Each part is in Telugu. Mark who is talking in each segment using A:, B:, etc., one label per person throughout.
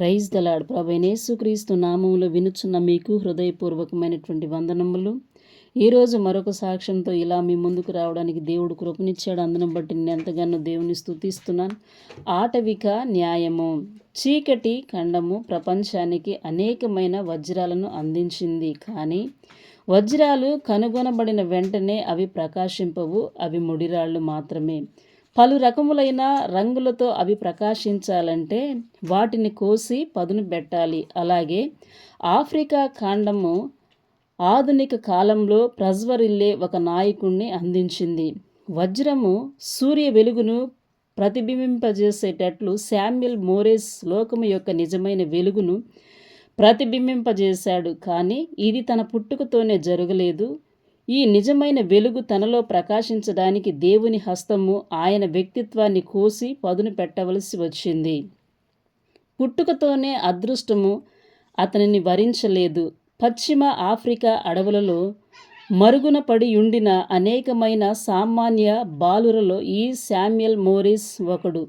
A: ప్రైజ్ దలాడ్ ప్రభైనేసుక్రీస్తు నామంలో వినుచున్న మీకు హృదయపూర్వకమైనటువంటి వందనములు. ఈరోజు మరొక సాక్ష్యంతో ఇలా మీ ముందుకు రావడానికి దేవుడు కృపనిచ్చాడు. అందును బట్టి నేను ఎంతగానో దేవుని స్తుతిస్తున్నాను. ఆటవిక న్యాయము చీకటి ఖండము ప్రపంచానికి అనేకమైన వజ్రాలను అందించింది. కానీ వజ్రాలు కనుగొనబడిన వెంటనే అవి ప్రకాశింపవు అవి ముడిరాళ్ళు మాత్రమే. పలు రకములైన రంగులతో అవి ప్రకాశించాలంటే వాటిని కోసి పదును పెట్టాలి. అలాగే ఆఫ్రికా ఖండము ఆధునిక కాలంలో ప్రజ్వరిల్లే ఒక నాయకుణ్ణి అందించింది. వజ్రము సూర్య వెలుగును ప్రతిబింబింపజేసేటట్లు శామ్యుల్ మోరేస్ లోకము యొక్క నిజమైన వెలుగును ప్రతిబింబింపజేశాడు. కానీ ఇది తన పుట్టుకతోనే జరగలేదు. ఈ నిజమైన వెలుగు తనలో ప్రకాశించడానికి దేవుని హస్తము ఆయన వ్యక్తిత్వాన్ని కోసి పదును పెట్టవలసి వచ్చింది. పుట్టుకతోనే అదృష్టము అతనిని వరించలేదు. పశ్చిమ ఆఫ్రికా అడవులలో మరుగున పడి ఉండిన అనేకమైన సామాన్య బాలురలో ఈ శామ్యుయల్ మోరిస్ ఒకడు.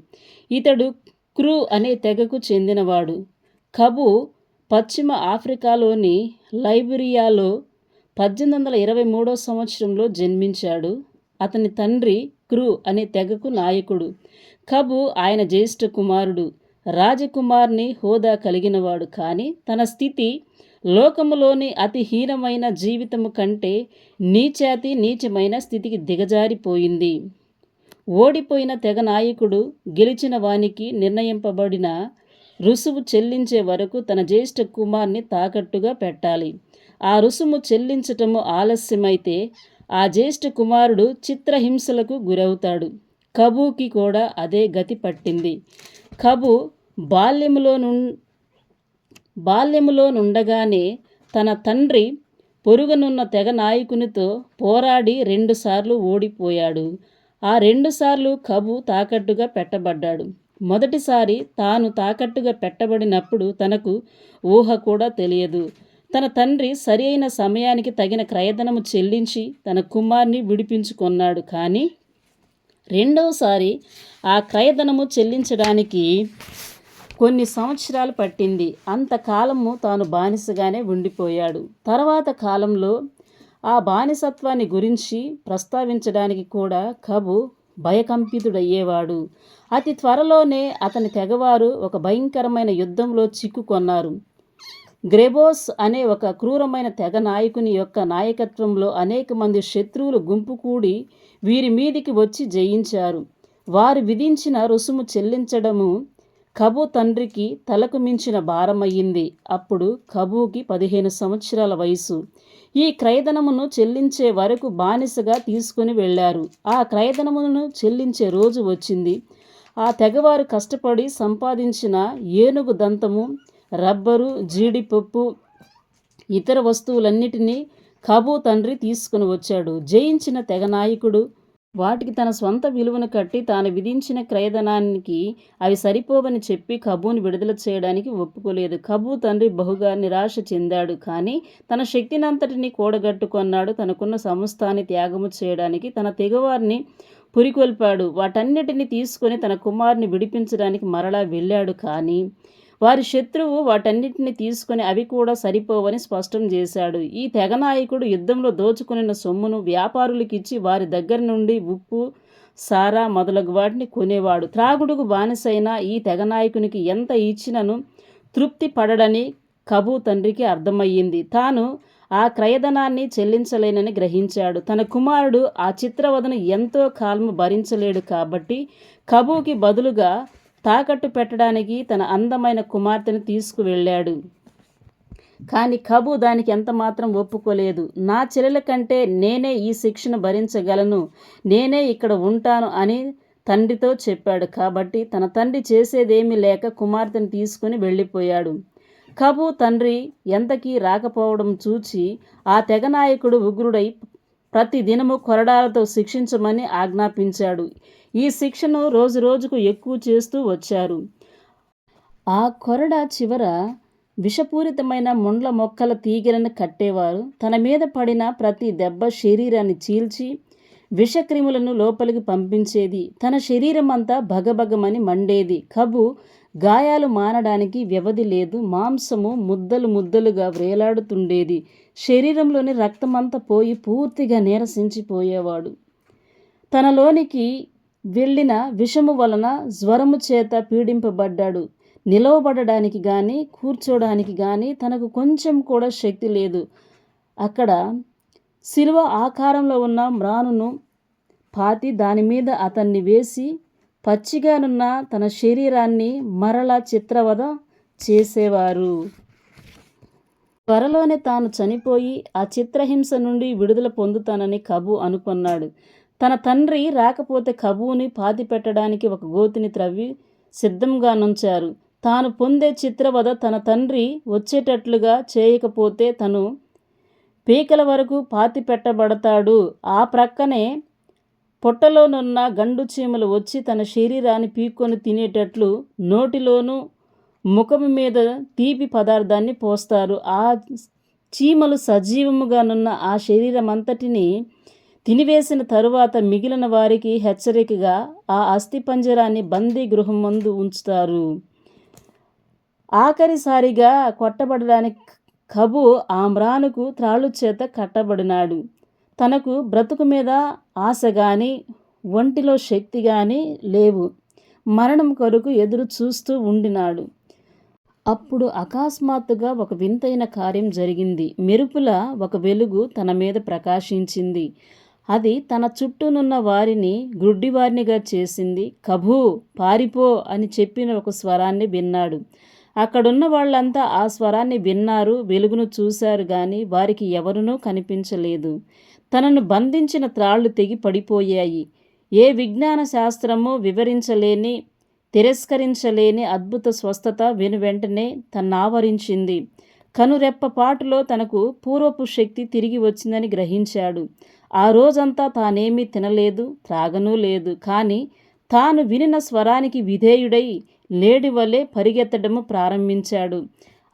A: ఇతడు క్రూ అనే తెగకు చెందినవాడు. కబు పశ్చిమ ఆఫ్రికాలోని లైబీరియాలో పద్దెనిమిది వందల ఇరవై మూడో సంవత్సరంలో జన్మించాడు. అతని తండ్రి క్రూ అనే తెగకు నాయకుడు. కబు ఆయన జ్యేష్ఠ కుమారుడు. రాజకుమార్ని హోదా కలిగినవాడు కానీ తన స్థితి లోకములోని అతి హీనమైన జీవితము కంటే నీచాతి నీచమైన స్థితికి దిగజారిపోయింది. ఓడిపోయిన తెగ నాయకుడు గెలిచిన వానికి నిర్ణయింపబడిన రుసువు చెల్లించే వరకు తన జ్యేష్ఠ కుమార్ని తాకట్టుగా పెట్టాలి. ఆ రుసుము చెల్లించటము ఆలస్యమైతే ఆ జ్యేష్ఠ కుమారుడు చిత్రహింసలకు గురవుతాడు. కబూకి కూడా అదే గతి పట్టింది. కబు బాల్యములో ను బాల్యములో నుండగానే తన తండ్రి పొరుగునున్న తెగ నాయకునితో పోరాడి రెండుసార్లు ఓడిపోయాడు. ఆ రెండుసార్లు కబు తాకట్టుగా పెట్టబడ్డాడు. మొదటిసారి తాను తాకట్టుగా పెట్టబడినప్పుడు తనకు ఊహ కూడా తెలియదు. తన తండ్రి సరి అయిన సమయానికి తగిన క్రయధనము చెల్లించి తన కుమార్ని విడిపించుకున్నాడు. కానీ రెండవసారి ఆ క్రయధనము చెల్లించడానికి కొన్ని సంవత్సరాలు పట్టింది. అంతకాలము తాను బానిసగానే ఉండిపోయాడు. తర్వాత కాలంలో ఆ బానిసత్వాన్ని గురించి ప్రస్తావించడానికి కూడా కబు భయకంపితుడయ్యేవాడు. అతి త్వరలోనే అతని తెగవారు ఒక భయంకరమైన యుద్ధంలో చిక్కుకొన్నారు. గ్రెబోస్ అనే ఒక క్రూరమైన తెగ నాయకుని యొక్క నాయకత్వంలో అనేక మంది శత్రువులు గుంపు కూడి వీరి మీదికి వచ్చి జయించారు. వారు విధించిన రుసుము చెల్లించడము కబు తండ్రికి తలకు మించిన భారమయ్యింది. అప్పుడు కబూకి పదిహేను సంవత్సరాల వయసు. ఈ క్రయధనమును చెల్లించే వరకు బానిసగా తీసుకుని వెళ్ళారు. ఆ క్రయధనమును చెల్లించే రోజు వచ్చింది. ఆ తెగవారు కష్టపడి సంపాదించిన ఏనుగు దంతము రబ్బరు జీడిపప్పు ఇతర వస్తువులన్నిటినీ కబూ తండ్రి తీసుకుని వచ్చాడు. జయించిన తెగ నాయకుడు వాటికి తన సొంత విలువను కట్టి తాను విధించిన క్రయధనానికి అవి సరిపోవని చెప్పి కబూని విడుదల చేయడానికి ఒప్పుకోలేదు. కబూ తండ్రి బహుగా నిరాశ చెందాడు. కానీ తన శక్తినంతటిని కూడగట్టుకున్నాడు. తనకున్న సంస్థాన్ని త్యాగము చేయడానికి తన తెగవారిని పురికొల్పాడు. వాటన్నిటిని తీసుకొని తన కుమారుని విడిపించడానికి మరలా వెళ్ళాడు. కానీ వారి శత్రువు వాటన్నిటిని తీసుకుని అవి కూడా సరిపోవని స్పష్టం చేశాడు. ఈ తెగనాయకుడు యుద్ధంలో దోచుకున్న సొమ్మును వ్యాపారులకిచ్చి వారి దగ్గర నుండి ఉప్పు సారా మొదలగు వాటిని కొనేవాడు. త్రాగుడుకు బానిసైన ఈ తెగనాయకునికి ఎంత ఇచ్చినను తృప్తి పడడని కబూ తండ్రికి అర్థమయ్యింది. తాను ఆ క్రయధనాన్ని చెల్లించలేనని గ్రహించాడు. తన కుమారుడు ఆ చిత్రవదను ఎంతో కాలము భరించలేడు కాబట్టి కబూకి బదులుగా తాకట్టు పెట్టడానికి తన అందమైన కుమార్తెను తీసుకువెళ్ళాడు. కానీ కబు దానికి ఎంత మాత్రం ఒప్పుకోలేదు. నా చెల్లెల కంటే నేనే ఈ శిక్షను భరించగలను నేనే ఇక్కడ ఉంటాను అని తండ్రితో చెప్పాడు. కాబట్టి తన తండ్రి చేసేదేమీ లేక కుమార్తెను తీసుకుని వెళ్ళిపోయాడు. కబు తండ్రి ఎంతకీ రాకపోవడం చూచి ఆ తెగనాయకుడు ఉగ్రుడై ప్రతి దినము కొరడాలతో శిక్షించమని ఆజ్ఞాపించాడు. ఈ శిక్షను రోజు రోజుకు ఎక్కువ చేస్తూ వచ్చారు. ఆ కొరడ చివర విషపూరితమైన ముండ్ల మొక్కల తీగలను కట్టేవారు. తన మీద పడిన ప్రతి దెబ్బ శరీరాన్ని చీల్చి విషక్రిములను లోపలికి పంపించేది. తన శరీరం అంతా భగభగమని మండేది. కబు గాయాలు మానడానికి వ్యవధి లేదు. మాంసము ముద్దలు ముద్దలుగా వేలాడుతుండేది. శరీరంలోని రక్తమంతా పోయి పూర్తిగా నీరసించిపోయేవాడు. తనలోనికి వెళ్ళిన విషము వలన జ్వరము చేత పీడింపబడ్డాడు. నిలవబడడానికి కానీ కూర్చోడానికి కానీ తనకు కొంచెం కూడా శక్తి లేదు. అక్కడ శిలువ ఆకారంలో ఉన్న మ్రానును పాతి దాని మీద అతన్ని వేసి పచ్చిగానున్న తన శరీరాన్ని మరలా చిత్రవద చేసేవారు. త్వరలోనే తాను చనిపోయి ఆ చిత్రహింస నుండి విడుదల పొందుతానని కబు అనుకున్నాడు. తన తండ్రి రాకపోతే కబూని పాతి పెట్టడానికి ఒక గోతిని త్రవ్వి సిద్ధంగా నుంచారు. తాను పొందే చిత్రవద తన తండ్రి వచ్చేటట్లుగా చేయకపోతే తను పీకల వరకు పాతి పెట్టబడతాడు. ఆ ప్రక్కనే పొట్టలోనున్న గండు చీమలు వచ్చి తన శరీరాన్ని పీక్కొని తినేటట్లు నోటిలోను ముఖం మీద తీపి పదార్థాన్ని పోస్తారు. ఆ చీమలు సజీవముగానున్న ఆ శరీరం అంతటిని తినివేసిన తరువాత మిగిలిన వారికి హెచ్చరికగా ఆ అస్థిపంజరాన్ని బందీ గృహం ముందు ఉంచుతారు. ఆఖరిసారిగా కొట్టబడడానికి కబు ఆమ్రానుకు త్రాళ్ళు చేత కట్టబడినాడు. తనకు బ్రతుకు మీద ఆశ కానీ ఒంటిలో శక్తి కానీ లేవు. మరణం కొరకు ఎదురు చూస్తూ ఉండినాడు. అప్పుడు అకస్మాత్తుగా ఒక వింతైన కార్యం జరిగింది. మెరుపుల ఒక వెలుగు తన మీద ప్రకాశించింది. అది తన చుట్టూనున్న వారిని గుడ్డివారినిగా చేసింది. కభూ పారిపో అని చెప్పిన ఒక స్వరాన్ని విన్నాడు. అక్కడున్న వాళ్ళంతా ఆ స్వరాన్ని విన్నారు వెలుగును చూశారు గాని వారికి ఎవరునూ కనిపించలేదు. తనను బంధించిన త్రాళ్ళు తెగి పడిపోయాయి. ఏ విజ్ఞాన శాస్త్రము వివరించలేని తిరస్కరించలేని అద్భుత స్వస్థత వెను వెంటనే తన్నావరించింది. కనురెప్పపాటులో తనకు పూర్వపు శక్తి తిరిగి వచ్చిందని గ్రహించాడు. ఆ రోజంతా తానేమీ తినలేదు త్రాగనూ లేదు. కానీ తాను వినిన స్వరానికి విధేయుడై లేడి వలె పరిగెత్తడము ప్రారంభించాడు.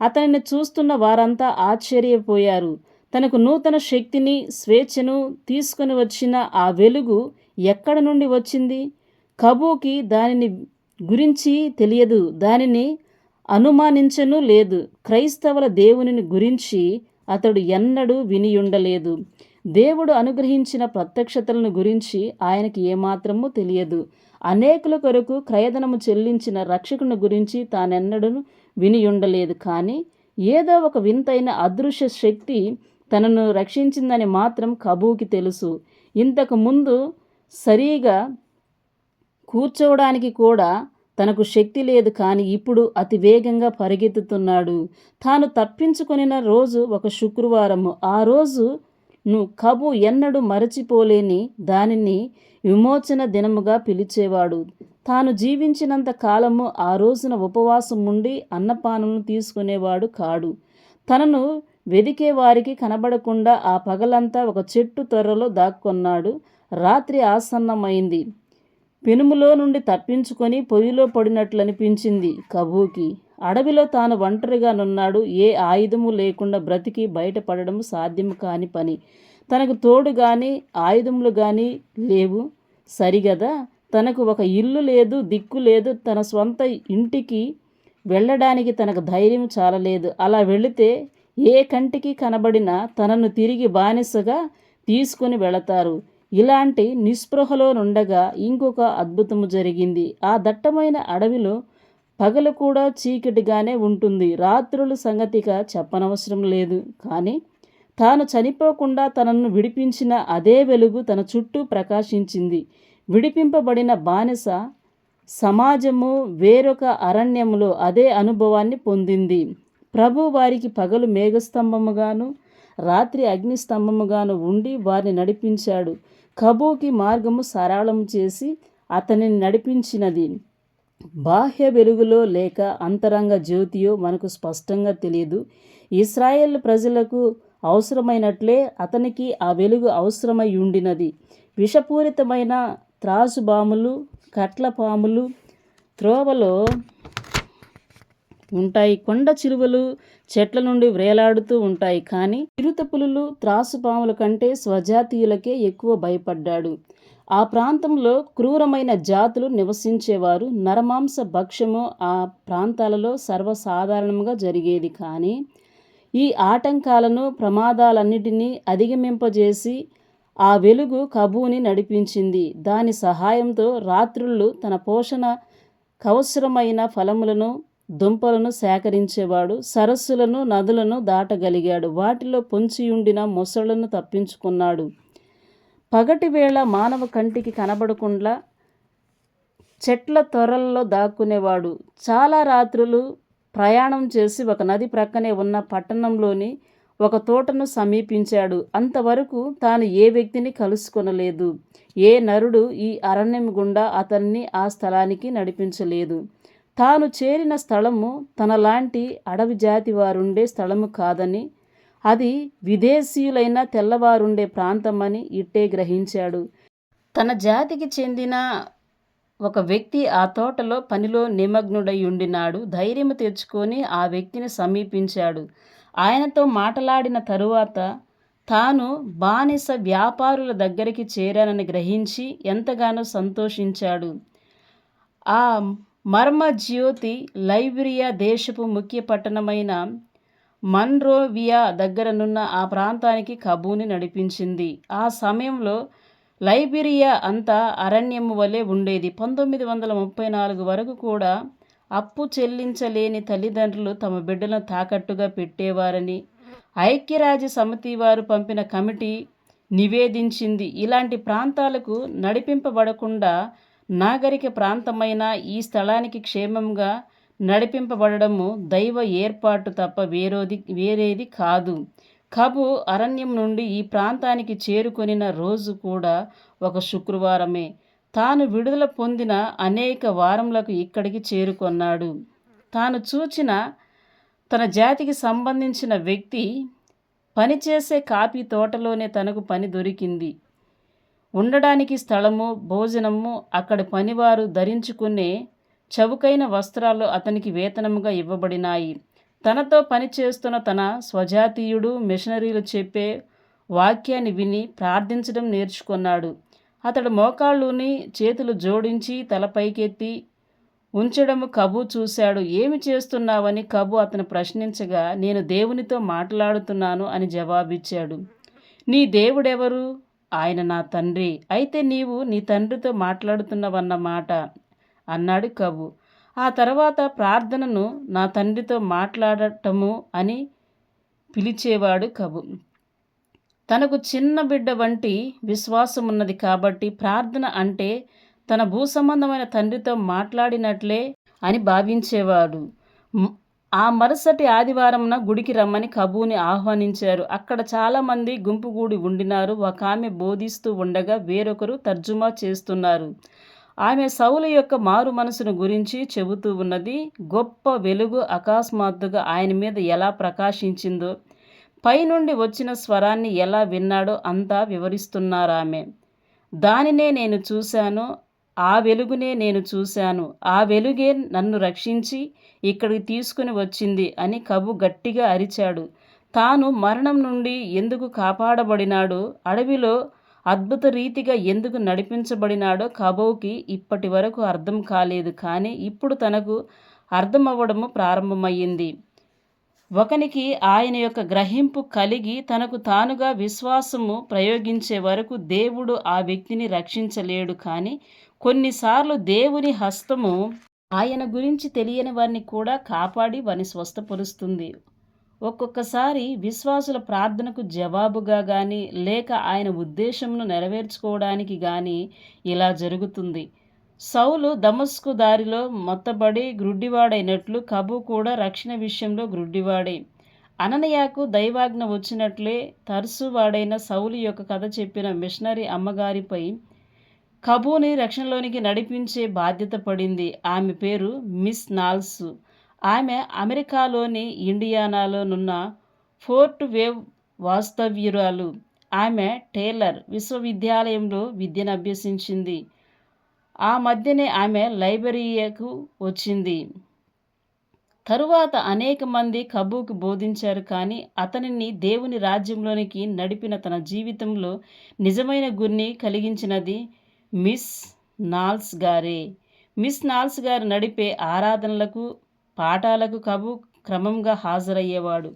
A: అతనిని చూస్తున్న వారంతా ఆశ్చర్యపోయారు. తనకు నూతన శక్తిని స్వేచ్ఛను తీసుకుని వచ్చిన ఆ వెలుగు ఎక్కడ నుండి వచ్చింది? కబూకి దానిని గురించి తెలియదు. దానిని అనుమానించను లేదు. క్రైస్తవుల దేవునిని గురించి అతడు ఎన్నడూ వినియుండలేదు. దేవుడు అనుగ్రహించిన ప్రత్యక్షతలను గురించి ఆయనకి ఏమాత్రము తెలియదు. అనేకుల కొరకు క్రయధనము చెల్లించిన రక్షకుని గురించి తానెన్నడూ వినియుండలేదు. కానీ ఏదో ఒక వింతైన అదృశ్య శక్తి తనను రక్షించిందని మాత్రం కబూకి తెలుసు. ఇంతకు ముందు సరిగా కూర్చోవడానికి కూడా తనకు శక్తి లేదు కానీ ఇప్పుడు అతి వేగంగా పరిగెత్తుతున్నాడు. తాను తప్పించుకొనిన రోజు ఒక శుక్రవారము. ఆ రోజు ను కబు ఎన్నడూ మరచిపోలేని దానిని విమోచన దినముగా పిలిచేవాడు. తాను జీవించినంత కాలము ఆ రోజున ఉపవాసం ఉండి అన్నపానము తీసుకునేవాడు కాడు. తనను వెదికే వారికి కనబడకుండా ఆ పగలంతా ఒక చెట్టు తొర్రలో దాక్కొన్నాడు. రాత్రి ఆసన్నమైంది. పెనుములో నుండి తప్పించుకొని పొయ్యిలో పడినట్లనిపించింది కబూకి. అడవిలో తాను ఒంటరిగానున్నాడు ఏ ఆయుధము లేకుండా బ్రతికి బయటపడడం సాధ్యం కాని పని. తనకు తోడు కానీ ఆయుధములు కానీ లేవు. సరిగదా? తనకు ఒక ఇల్లు లేదు దిక్కు లేదు. తన సొంత ఇంటికి వెళ్ళడానికి తనకు ధైర్యం చాలలేదు. అలా వెళితే ఏ కంటికి కనబడినా తనను తిరిగి బానిసగా తీసుకుని వెళతారు. ఇలాంటి నిస్పృహలో నుండగా ఇంకొక అద్భుతము జరిగింది. ఆ దట్టమైన అడవిలో పగలు కూడా చీకటిగానే ఉంటుంది. రాత్రులు సంగతిగా చెప్పనవసరం లేదు. కానీ తాను చనిపోకుండా తనను విడిపించిన అదే వెలుగు తన చుట్టూ ప్రకాశించింది. విడిపింపబడిన బానిస సమాజము వేరొక అరణ్యములో అదే అనుభవాన్ని పొందింది. ప్రభు వారికి పగలు మేఘస్తంభముగాను రాత్రి అగ్నిస్తంభముగాను ఉండి వారిని నడిపించాడు. కబూకి మార్గము సరళం చేసి అతనిని నడిపించినది. బాహ్య వెలుగులో లేక అంతరంగ జ్యోతియో మనకు స్పష్టంగా తెలియదు. ఇస్రాయేల్ ప్రజలకు అవసరమైనట్లే అతనికి ఆ వెలుగు అవసరమై ఉండినది. విషపూరితమైన త్రాసు బాములు కట్ల పాములు త్రోవలో ఉంటాయి కొండ చిలువలు చెట్ల నుండి వ్రేలాడుతూ ఉంటాయి కానీ చిరుతపులులు త్రాసుపాముల కంటే స్వజాతీయులకే ఎక్కువ భయపడ్డాడు. ఆ ప్రాంతంలో క్రూరమైన జాతులు నివసించేవారు నరమాంస భక్ష్యము ఆ ప్రాంతాలలో సర్వసాధారణంగా జరిగేది కానీ ఈ ఆటంకాలను ప్రమాదాలన్నిటినీ అధిగమింపజేసి ఆ వెలుగు కబూని నడిపించింది. దాని సహాయంతో రాత్రుళ్ళు తన పోషణ కవసరమైన ఫలములను దుంపలను సేకరించేవాడు సరస్సులను నదులను దాటగలిగాడు వాటిలో పొంచియుండిన మొసళ్ళను తప్పించుకున్నాడు. పగటి వేళ మానవ కంటికి కనబడకుండా చెట్ల త్వరల్లో దాక్కునేవాడు. చాలా రాత్రులు ప్రయాణం చేసి ఒక నది ప్రక్కనే ఉన్న పట్టణంలోని ఒక తోటను సమీపించాడు. అంతవరకు తాను ఏ వ్యక్తిని కలుసుకొనలేదు. ఏ నరుడు ఈ అరణ్యం గుండా అతన్ని ఆ స్థలానికి నడిపించలేదు. తాను చేరిన స్థలము తనలాంటి అడవి జాతి వారుండే స్థలము కాదని అది విదేశీయులైన తెల్లవారుండే ప్రాంతమని ఇట్టే గ్రహించాడు. తన జాతికి చెందిన ఒక వ్యక్తి ఆ తోటలో పనిలో నిమగ్నుడై ఉండినాడు ధైర్యం తెచ్చుకొని ఆ వ్యక్తిని సమీపించాడు. ఆయనతో మాట్లాడిన తరువాత తాను బానిస వ్యాపారుల దగ్గరికి చేరానని గ్రహించి ఎంతగానో సంతోషించాడు. ఆ మర్మ జ్యోతి లైబ్రియా దేశపు ముఖ్య పట్టణమైన మన్రోవియా దగ్గరనున్న ఆ ప్రాంతానికి కబూని నడిపించింది. ఆ సమయంలో లైబీరియా అంతా అరణ్యము వలె ఉండేది. పంతొమ్మిది వందల ముప్పై నాలుగు వరకు కూడా అప్పు చెల్లించలేని తల్లిదండ్రులు తమ బిడ్డలను తాకట్టుగా పెట్టేవారని ఐక్యరాజ్య సమితి వారు పంపిన కమిటీ నివేదించింది. ఇలాంటి ప్రాంతాలకు నడిపింపబడకుండా నాగరిక ప్రాంతమైన ఈ స్థలానికి క్షేమంగా నడిపింపబడము దైవ ఏర్పాటు తప్ప వేరోది వేరేది కాదు. కబు అరణ్యం నుండి ఈ ప్రాంతానికి చేరుకొనిన రోజు కూడా ఒక శుక్రవారమే. తాను విడుదల పొందిన అనేక వారములకు ఇక్కడికి చేరుకొన్నాడు. తాను చూచిన తన జాతికి సంబంధించిన వ్యక్తి పనిచేసే కాపీ తోటలోనే తనకు పని దొరికింది. ఉండడానికి స్థలము భోజనము అక్కడి పనివారు ధరించుకునే చవుకైన వస్త్రాలు అతనికి వేతనముగా ఇవ్వబడినాయి. తనతో పనిచేస్తున్న తన స్వజాతీయుడు మిషనరీలు చెప్పే వాక్యాన్ని విని ప్రార్థించడం నేర్చుకున్నాడు. అతడు మోకాళ్ళుని చేతులు జోడించి తలపైకెత్తి ఉంచడము కబు చూశాడు. ఏమి చేస్తున్నావని కబు అతను ప్రశ్నించగా నేను దేవునితో మాట్లాడుతున్నాను అని జవాబిచ్చాడు. నీ దేవుడెవరు? ఆయన నా తండ్రి. అయితే నీవు నీ తండ్రితో మాట్లాడుతున్నవన్నమాట అన్నాడు కబు. ఆ తర్వాత ప్రార్థనను నా తండ్రితో మాట్లాడటము అని పిలిచేవాడు కబు. తనకు చిన్న బిడ్డ వంటి విశ్వాసం ఉన్నది కాబట్టి ప్రార్థన అంటే తన భూసంబంధమైన తండ్రితో మాట్లాడినట్లే అని భావించేవాడు. ఆ మరుసటి ఆదివారంన గుడికి రమ్మని కబూని ఆహ్వానించారు. అక్కడ చాలామంది గుంపుగూడి ఉండినారు. ఒక ఆమె బోధిస్తూ ఉండగా వేరొకరు తర్జుమా చేస్తున్నారు. ఆమె సౌలు యొక్క మారు మనసును గురించి చెబుతూ ఉన్నది గొప్ప వెలుగు అకస్మాత్తుగా ఆయన మీద ఎలా ప్రకాశించిందో పైనుండి వచ్చిన స్వరాన్ని ఎలా విన్నాడో అంతా వివరిస్తున్నారామె. దానినే నేను చూశాను. ఆ వెలుగునే నేను చూశాను. ఆ వెలుగే నన్ను రక్షించి ఇక్కడికి తీసుకుని వచ్చింది అని కబు గట్టిగా అరిచాడు. తాను మరణం నుండి ఎందుకు కాపాడబడినాడో అడవిలో అద్భుత రీతిగా ఎందుకు నడిపించబడినాడో కబోకి ఇప్పటి వరకు అర్థం కాలేదు కానీ ఇప్పుడు తనకు అర్థమవ్వడము ప్రారంభమయ్యింది. ఒకనికి ఆయన యొక్క గ్రహింపు కలిగి తనకు తానుగా విశ్వాసము ప్రయోగించే వరకు దేవుడు ఆ వ్యక్తిని రక్షించలేడు కానీ కొన్నిసార్లు దేవుని హస్తము ఆయన గురించి తెలియని వారిని కూడా కాపాడి వారిని స్వస్థపరుస్తుంది. ఒక్కొక్కసారి విశ్వాసుల ప్రార్థనకు జవాబుగా కానీ లేక ఆయన ఉద్దేశంను నెరవేర్చుకోవడానికి కానీ ఇలా జరుగుతుంది. సౌలు దమస్కు దారిలో మొత్తబడి గ్రుడ్డివాడైనట్లు కబు కూడా రక్షణ విషయంలో గ్రుడ్డివాడే. అననయాకు దైవాజ్ఞ వచ్చినట్లే తరసువాడైన సౌలు యొక్క కథ చెప్పిన మిషనరీ అమ్మగారిపై కబూని రక్షణలోనికి నడిపించే బాధ్యత పడింది. ఆమె పేరు మిస్ నాల్స్. ఆమె అమెరికాలోని ఇండియానాలోనున్న ఫోర్ట్ వేవ్ వాస్తవ్యురాలు. ఆమె టేలర్ విశ్వవిద్యాలయంలో విద్యను అభ్యసించింది. ఆ మధ్యనే ఆమె లైబ్రరీకు వచ్చింది. తరువాత అనేక మంది కబూకి బోధించారు కానీ అతనిని దేవుని రాజ్యంలోనికి నడిపిన తన జీవితంలో నిజమైన గురిని కలిగించినది మిస్ నాల్స్ గారే. మిస్ నాల్స్ గారు నడిపే ఆరాధనలకు పాఠాలకు కబు క్రమంగా హాజరయ్యేవాడు.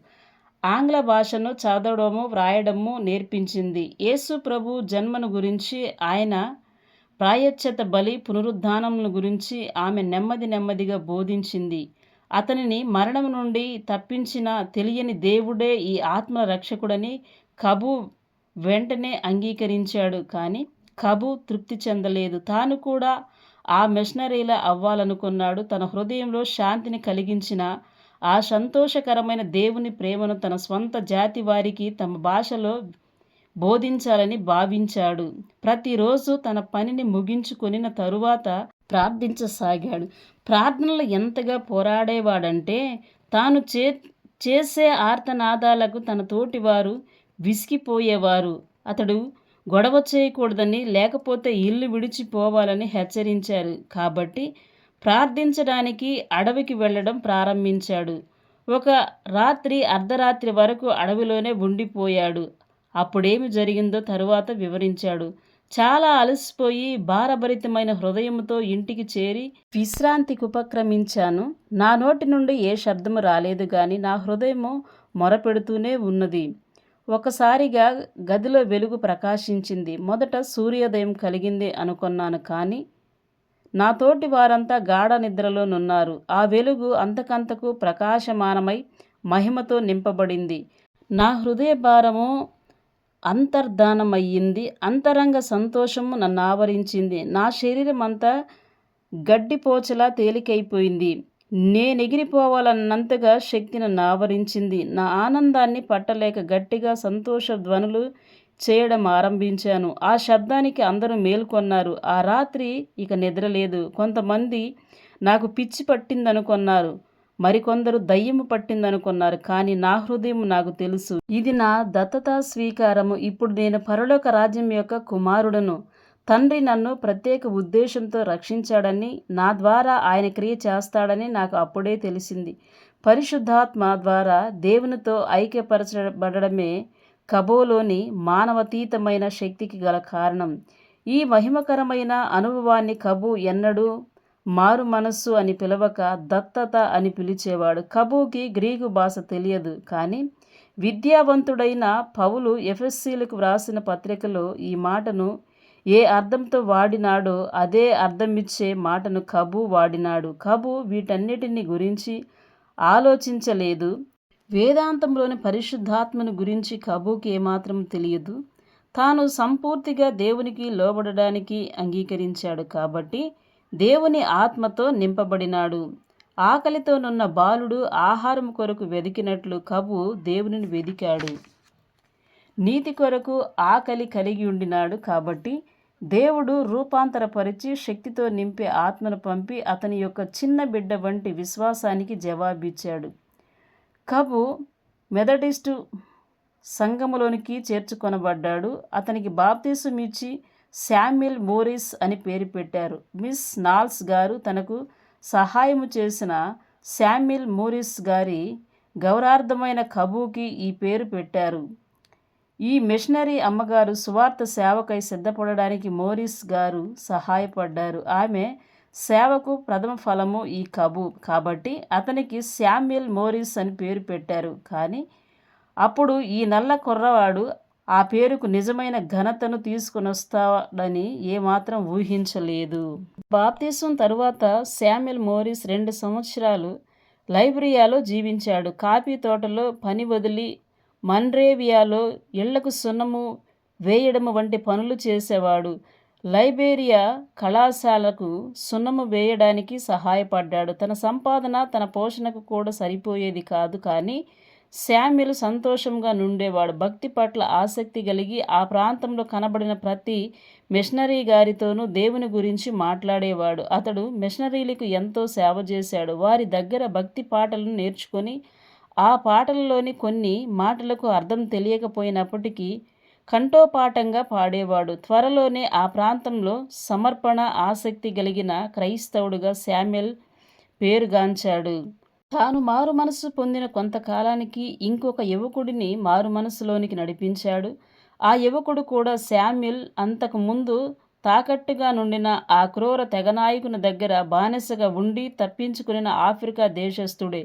A: ఆంగ్ల భాషను చదవడము వ్రాయడము నేర్పించింది. యేసు ప్రభు జన్మను గురించి ఆయన ప్రాయచ్యత బలి పునరుద్ధానముల గురించి ఆమె నెమ్మది నెమ్మదిగా బోధించింది. అతనిని మరణం నుండి తప్పించిన తెలియని దేవుడే ఈ ఆత్మ రక్షకుడని కబు వెంటనే అంగీకరించాడు. కానీ కబు తృప్తి చెందలేదు. తాను కూడా ఆ మిషనరీలా అవ్వాలనుకున్నాడు. తన హృదయంలో శాంతిని కలిగించిన ఆ సంతోషకరమైన దేవుని ప్రేమను తన స్వంత జాతి వారికి తమ భాషలో బోధించాలని భావించాడు. ప్రతిరోజు తన పనిని ముగించుకొనిన తరువాత ప్రార్థించసాగాడు. ప్రార్థనలు ఎంతగా పోరాడేవాడంటే తాను చే చేసే ఆర్తనాదాలకు తన తోటివారు విసిగిపోయేవారు. అతడు గొడవ చేయకూడదని లేకపోతే ఇల్లు విడిచిపోవాలని హెచ్చరించారు. కాబట్టి ప్రార్థించడానికి అడవికి వెళ్ళడం ప్రారంభించాడు. ఒక రాత్రి అర్ధరాత్రి వరకు అడవిలోనే ఉండిపోయాడు. అప్పుడేమి జరిగిందో తరువాత వివరించాడు. చాలా అలసిపోయి భారభరితమైన హృదయంతో ఇంటికి చేరి విశ్రాంతికి ఉపక్రమించాను. నా నోటి నుండి ఏ శబ్దము రాలేదు కానీ నా హృదయము మొరపెడుతూనే ఉన్నది. ఒకసారిగా గదిలో వెలుగు ప్రకాశించింది. మొదట సూర్యోదయం కలిగింది అనుకున్నాను కానీ నాతోటి వారంతా గాఢ నిద్రలోనున్నారు ఆ వెలుగు అంతకంతకు ప్రకాశమానమై మహిమతో నింపబడింది. నా హృదయ భారము అంతర్ధానమయ్యింది. అంతరంగ సంతోషము నన్ను ఆవరించింది. నా శరీరం అంతా గడ్డిపోచలా తేలికైపోయింది. నేనెగిరిపోవాలన్నంతగా శక్తిని నావరించింది. నా ఆనందాన్ని పట్టలేక గట్టిగా సంతోష ధ్వనులు చేయడం ఆరంభించాను. ఆ శబ్దానికి అందరూ మేల్కొన్నారు. ఆ రాత్రి ఇక నిద్రలేదు. కొంతమంది నాకు పిచ్చి పట్టిందనుకున్నారు. మరికొందరు దయ్యము పట్టిందనుకున్నారు. కానీ నా హృదయం నాకు తెలుసు. ఇది నా దత్తత స్వీకారము. ఇప్పుడు నేను పరలోక రాజ్యం యొక్క కుమారుడను. తండ్రి నన్ను ప్రత్యేక ఉద్దేశంతో రక్షించాడని నా ద్వారా ఆయన క్రియ చేస్తాడని నాకు అప్పుడే తెలిసింది. పరిశుద్ధాత్మ ద్వారా దేవునితో ఐక్యపరచబడమే కబోలోని మానవతీతమైన శక్తికి గల కారణం. ఈ మహిమకరమైన అనుభవాన్ని కబు ఎన్నడూ మారు మనస్సు అని పిలవక దత్తత అని పిలిచేవాడు. కబూకి గ్రీకు భాష తెలియదు కానీ విద్యావంతుడైన పౌలు ఎఫ్ఎస్సీలకు వ్రాసిన పత్రికలో ఈ మాటను ఏ అర్థంతో వాడినాడో అదే అర్థమిచ్చే మాటను కబు వాడినాడు. కబు వీటన్నిటిని గురించి ఆలోచించలేదు. వేదాంతంలోని పరిశుద్ధాత్మను గురించి కబూకి ఏమాత్రం తెలియదు. తాను సంపూర్తిగా దేవునికి లోబడడానికి అంగీకరించాడు కాబట్టి దేవుని ఆత్మతో నింపబడినాడు. ఆకలితోనున్న బాలుడు ఆహారం కొరకు వెదికినట్లు కబు దేవునిని వెదికాడు. నీతి కొరకు ఆకలి కలిగి ఉండినాడు కాబట్టి దేవుడు రూపాంతరపరిచి శక్తితో నింపే ఆత్మను పంపి అతని యొక్క చిన్న బిడ్డ వంటి విశ్వాసానికి జవాబిచ్చాడు. కబు మెథడిస్టు సంఘములోనికి చేర్చుకొనబడ్డాడు. అతనికి బాప్తీసం ఇచ్చి శామ్యుల్ మోరిస్ అని పేరు పెట్టారు. మిస్ నాల్స్ గారు తనకు సహాయము చేసిన శామ్యుల్ మోరిస్ గారి గౌరార్థమైన కబూకి ఈ పేరు పెట్టారు. ఈ మిషనరీ అమ్మగారు సువార్త సేవకై సిద్ధపడడానికి మోరిస్ గారు సహాయపడ్డారు. ఆమె సేవకు ప్రథమ ఫలము ఈ కబు. కాబట్టి అతనికి శామ్యుల్ మోరిస్ అని పేరు పెట్టారు. కానీ అప్పుడు ఈ నల్ల కుర్రవాడు ఆ పేరుకు నిజమైన ఘనతను తీసుకునొస్తాడని ఏమాత్రం ఊహించలేదు. బాప్తీసం తరువాత శామ్యుల్ మోరిస్ రెండు సంవత్సరాలు లైబ్రియాలో జీవించాడు. కాఫీ తోటలో పని వదిలి మన్రేవియాలో ఇళ్ళకు సున్నము వేయడము వంటి పనులు చేసేవాడు. లైబేరియా కళాశాలకు సున్నము వేయడానికి సహాయపడ్డాడు. తన సంపాదన తన పోషణకు కూడా సరిపోయేది కాదు కానీ శామ్యులు సంతోషంగా నుండేవాడు. భక్తి పట్ల ఆసక్తి కలిగి ఆ ప్రాంతంలో కనబడిన ప్రతి మిషనరీ గారితోనూ దేవుని గురించి మాట్లాడేవాడు. అతడు మిషనరీలకు ఎంతో సేవ చేశాడు. వారి దగ్గర భక్తి పాటలను నేర్చుకొని ఆ పాటలలోని కొన్ని మాటలకు అర్థం తెలియకపోయినప్పటికీ కంఠోపాఠంగా పాడేవాడు. త్వరలోనే ఆ ప్రాంతంలో సమర్పణ ఆసక్తి కలిగిన క్రైస్తవుడుగా శామ్యుల్ పేరుగాంచాడు. తాను మారు మనసు పొందిన కొంతకాలానికి ఇంకొక యువకుడిని మారు మనసులోనికి నడిపించాడు. ఆ యువకుడు కూడా శామ్యుల్ అంతకు ముందు తాకట్టుగా నుండిన ఆ క్రూర తెగనాయకుని దగ్గర బానిసగా ఉండి తప్పించుకుని ఆఫ్రికా దేశస్థుడే.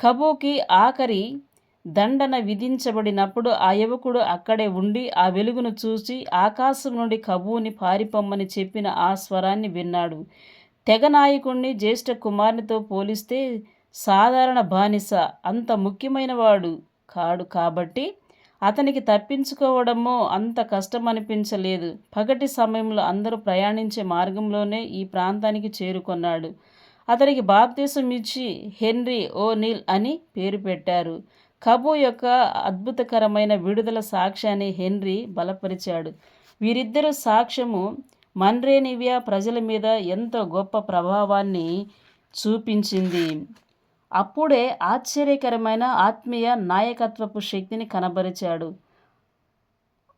A: కబూకి ఆఖరి దండన విధించబడినప్పుడు ఆ యువకుడు అక్కడే ఉండి ఆ వెలుగును చూసి ఆకాశం నుండి కబూని పారిపొమ్మని చెప్పిన ఆ స్వరాన్ని విన్నాడు. తెగ నాయకుణ్ణి జ్యేష్ఠ కుమారునితో పోలిస్తే సాధారణ బానిస అంత ముఖ్యమైన వాడు కాడు కాబట్టి అతనికి తప్పించుకోవడమో అంత కష్టం అనిపించలేదు పగటి సమయంలో అందరూ ప్రయాణించే మార్గంలోనే ఈ ప్రాంతానికి చేరుకున్నాడు. అతనికి బాప్తీసం ఇచ్చి హెన్రీ ఓ నీల్ అని పేరు పెట్టారు. కబు యొక్క అద్భుతకరమైన విడుదల సాక్ష్యాన్ని హెన్రీ బలపరిచాడు. వీరిద్దరు సాక్ష్యము మన్రేనివియా ప్రజల మీద ఎంతో గొప్ప ప్రభావాన్ని చూపించింది. అప్పుడే ఆశ్చర్యకరమైన ఆత్మీయ నాయకత్వపు శక్తిని కనబరిచాడు.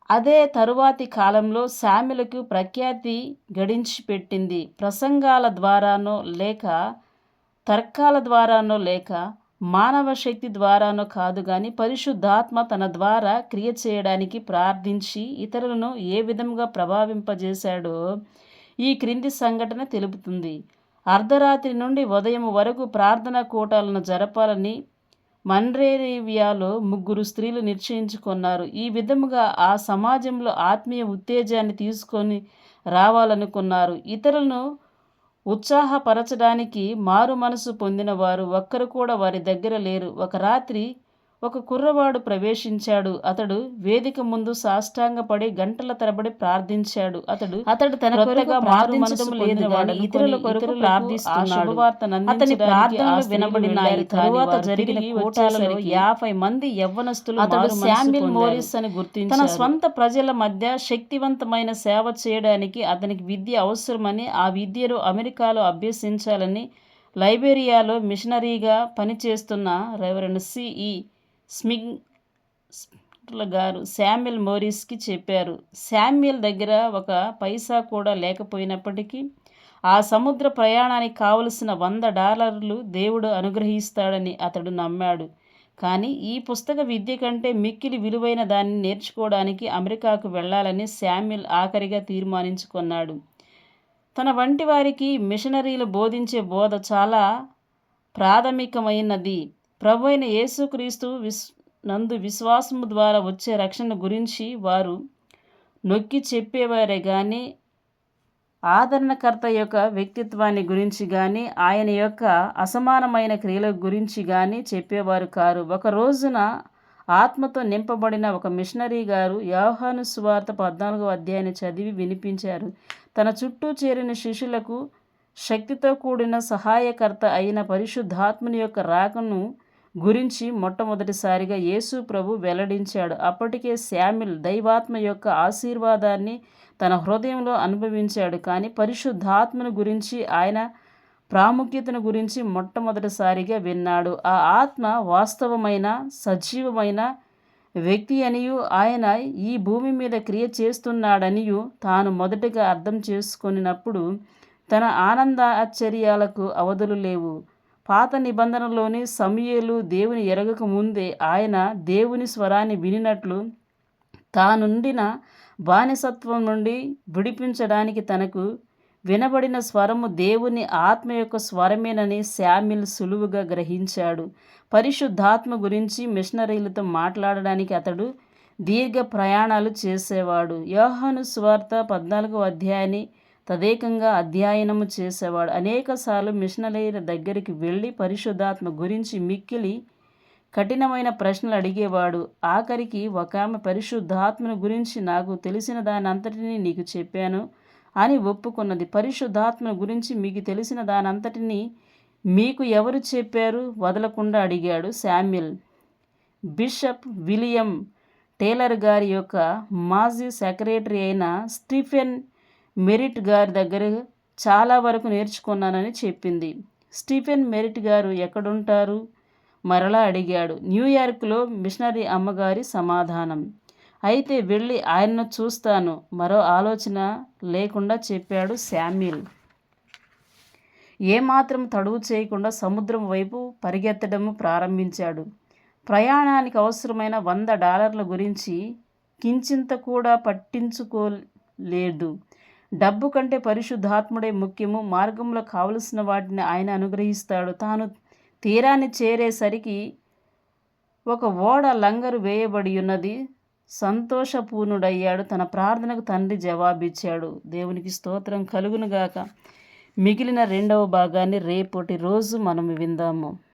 A: అదే తరువాతి కాలంలో శామ్యులకు ప్రఖ్యాతి గడించిపెట్టింది. ప్రసంగాల ద్వారానో లేక తర్కాల ద్వారానో లేక మానవ శక్తి ద్వారానో కాదు కానీ పరిశుద్ధాత్మ తన ద్వారా క్రియ చేయడానికి ప్రార్థించి ఇతరులను ఏ విధంగా ప్రభావింపజేశాడో ఈ క్రింది సంఘటన తెలుపుతుంది. అర్ధరాత్రి నుండి ఉదయం వరకు ప్రార్థనా కూటాలను జరపాలని మన్రేరేవియాలో ముగ్గురు స్త్రీలు నిశ్చయించుకున్నారు ఈ విధముగా ఆ సమాజంలో ఆత్మీయ ఉత్తేజాన్ని తీసుకొని రావాలనుకున్నారు. ఇతరులను ఉత్సాహపరచడానికి మారు మనసు పొందిన వారు ఒక్కరు కూడా వారి దగ్గర లేరు. ఒక రాత్రి ఒక కుర్రవాడు ప్రవేశించాడు. అతడు వేదిక ముందు సాష్టాంగపడి గంటల తరబడి ప్రార్థించాడు. అతడు అతడు తన కొరగా ప్రార్థించడం లేదు వాడు ఇతరుల కొరకు ప్రార్థిస్తున్నాడు. అతని ప్రార్థనలు వినబడినాయి. తరువాత జరిగిన కూటాలలో యాభై మంది యవ్వనస్తులు అతడు శామ్యుల్ మోరిస్ అని గుర్తించి తన స్వంత ప్రజల మధ్య శక్తివంతమైన సేవ చేయడానికి అతనికి విద్య అవసరమని ఆ విద్యను అమెరికాలో అభ్యసించాలని లైబేరియాలో మిషనరీగా పనిచేస్తున్న రెవరెండ్ సిఈ స్మిగ్ గారు శామ్యుల్ మోరిస్కి చెప్పారు. శామ్యుల్ దగ్గర ఒక పైసా కూడా లేకపోయినప్పటికీ ఆ సముద్ర ప్రయాణానికి కావలసిన వంద డాలర్లు దేవుడు అనుగ్రహిస్తాడని అతడు నమ్మాడు. కానీ ఈ పుస్తక విద్య కంటే మిక్కిలి విలువైన దాన్ని నేర్చుకోవడానికి అమెరికాకు వెళ్ళాలని శామ్యుల్ ఆఖరిగా తీర్మానించుకున్నాడు. తన వంటి వారికి మిషనరీలు బోధించే బోధ చాలా ప్రాథమికమైనది. ప్రభు అయిన యేసుక్రీస్తు విస్ నందు విశ్వాసము ద్వారా వచ్చే రక్షణ గురించి వారు నొక్కి చెప్పేవారే కానీ ఆదరణకర్త యొక్క వ్యక్తిత్వాన్ని గురించి కానీ ఆయన యొక్క అసమానమైన క్రియల గురించి కానీ చెప్పేవారు కారు. ఒక రోజున ఆత్మతో నింపబడిన ఒక మిషనరీ గారు యోహాను సువార్త పద్నాలుగో అధ్యాయాన్ని చదివి వినిపించారు. తన చుట్టూ చేరిన శిష్యులకు శక్తితో కూడిన సహాయకర్త అయిన పరిశుద్ధాత్మని యొక్క రాకను గురించి మొట్టమొదటిసారిగా యేసు ప్రభు వెల్లడించాడు. అప్పటికే శామిల్ దైవాత్మ యొక్క ఆశీర్వాదాన్ని తన హృదయంలో అనుభవించాడు. కానీ పరిశుద్ధాత్మను గురించి ఆయన ప్రాముఖ్యతను గురించి మొట్టమొదటిసారిగా విన్నాడు. ఆ ఆత్మ వాస్తవమైన సజీవమైన వ్యక్తి అనియు ఆయన ఈ భూమి మీద క్రియ చేస్తున్నాడనియు తాను మొదటగా అర్థం చేసుకున్నప్పుడు తన ఆనంద ఆశ్చర్యాలకు అవధులు లేవు. పాత నిబంధనలోని సమయలు దేవుని ఎరగక ముందే ఆయన దేవుని స్వరాన్ని వినినట్లు తానుండిన బానిసత్వం నుండి విడిపించడానికి తనకు వినబడిన స్వరము దేవుని ఆత్మ యొక్క స్వరమేనని శామిల్ సులువుగా గ్రహించాడు. పరిశుద్ధాత్మ గురించి మిషనరీలతో మాట్లాడడానికి అతడు దీర్ఘ ప్రయాణాలు చేసేవాడు. యోహాను స్వార్త పద్నాలుగో అధ్యాయాన్ని తదేకంగా అధ్యయనము చేసేవాడు. అనేకసార్లు మిషనరీల దగ్గరికి వెళ్ళి పరిశుద్ధాత్మ గురించి మిక్కిలి కఠినమైన ప్రశ్నలు అడిగేవాడు. ఆఖరికి ఒక ఆమె పరిశుద్ధాత్మను గురించి నాకు తెలిసిన దాని అంతటినీ నీకు చెప్పాను అని ఒప్పుకున్నది. పరిశుద్ధాత్మను గురించి మీకు తెలిసిన దాని అంతటినీ మీకు ఎవరు చెప్పారు? వదలకుండా అడిగాడు శామ్యుల్. బిషప్ విలియం టేలర్ గారి యొక్క మాజీ సెక్రటరీ అయిన స్టీఫెన్ మెరిట్ గారి దగ్గర చాలా వరకు నేర్చుకున్నానని చెప్పింది. స్టీఫెన్ మెరిట్ గారు ఎక్కడుంటారు? మరలా అడిగాడు. న్యూయార్క్లో మిషనరీ అమ్మగారి సమాధానం. అయితే వెళ్ళి ఆయన్ను చూస్తాను. మరో ఆలోచన లేకుండా చెప్పాడు శామ్యుల్. ఏమాత్రం తడువు చేయకుండా సముద్రం వైపు పరిగెత్తడం ప్రారంభించాడు. ప్రయాణానికి అవసరమైన వంద డాలర్ల గురించి కించింత కూడా పట్టించుకోలేదు. డబ్బు కంటే పరిశుద్ధాత్ముడే ముఖ్యము. మార్గంలో కావలసిన వాటిని ఆయన అనుగ్రహిస్తాడు. తాను తీరాన్ని చేరేసరికి ఒక ఓడ లంగరు వేయబడి ఉన్నది. సంతోషపూర్ణుడయ్యాడు. తన ప్రార్థనకు తండ్రి జవాబిచ్చాడు. దేవునికి స్తోత్రం కలుగునుగాక. మిగిలిన రెండవ భాగాన్ని రేపటి రోజు మనం విందాము.